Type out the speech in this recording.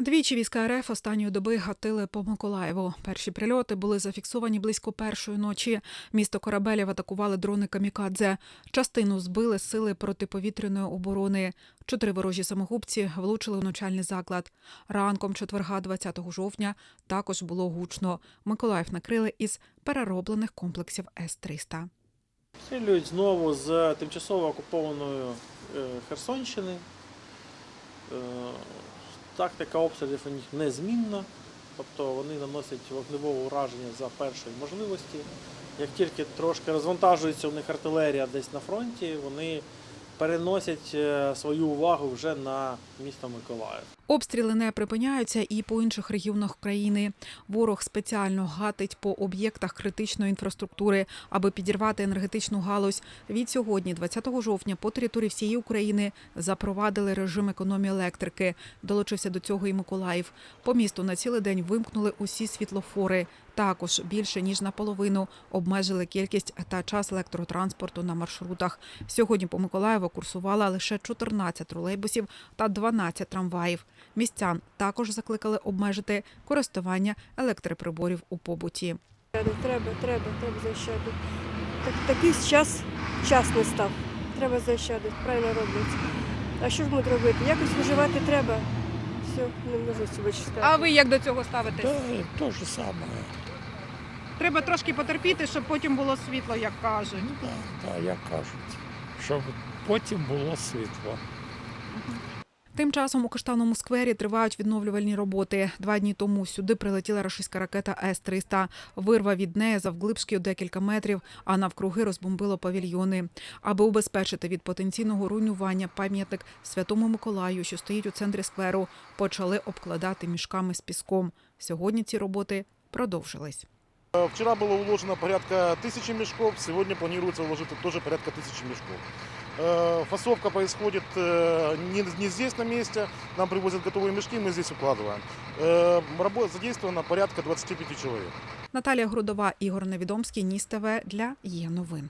Двічі війська РФ останньої доби гатили по Миколаєву. Перші прильоти були зафіксовані близько першої ночі. Місто Корабелів атакували дрони камікадзе. Частину збили сили протиповітряної оборони. Чотири ворожі самогубці влучили у навчальний заклад. Ранком четверга, 20 жовтня, також було гучно. Миколаїв накрили із перероблених комплексів С-300. Стрілюють знову з тимчасово окупованої е, Херсонщини. Тактика обстрілів у них незмінна, тобто вони наносять вогневого ураження за першої можливості. Як тільки трошки розвантажується у них артилерія десь на фронті, вони переносять е, свою увагу вже на місто Миколаїв. Обстріли не припиняються і по інших регіонах країни. Ворог спеціально гатить по об'єктах критичної інфраструктури, аби підірвати енергетичну галузь. Від сьогодні, 20 жовтня, по території всієї України запровадили режим економії електрики. Долучився до цього і Миколаїв. По місту на цілий день вимкнули усі світлофори. Також більше ніж наполовину обмежили кількість та час електротранспорту на маршрутах. Сьогодні по Миколаєву курсувала лише 14 тролейбусів та 12 трамваїв. Містян також закликали обмежити користування електроприборів у побуті. Треба, треба, треба, треба заощадити. Так, такий час, час не став. Треба заощадити, правильно роблять. А що ж ми робити? Якось виживати треба. Все, не можу себе читати. А ви як до цього ставитесь? То же самое. Треба трошки потерпіти, щоб потім було світло, як кажуть. Ну да, да, як кажуть, щоб потім було світло. Тим часом у Каштановому сквері тривають відновлювальні роботи. Два дні тому сюди прилетіла російська ракета С-300. Вирва від неї завглибшки у декілька метрів, а навкруги розбомбило павільйони. Аби убезпечити від потенційного руйнування пам'ятник Святому Миколаю, що стоїть у центрі скверу, почали обкладати мішками з піском. Сьогодні ці роботи продовжились. Вчера было уложено порядка тысячи мешков, сегодня планируется уложить тоже порядка тысячи мешков. Э, Фасовка происходит э, не, не здесь на месте, нам привозят готовые мешки, мы здесь укладываем. Э, Работа задействовано порядка 25 человек. Наталія Грудова, Ігор Невідомський, Ніс ТВ для є новин.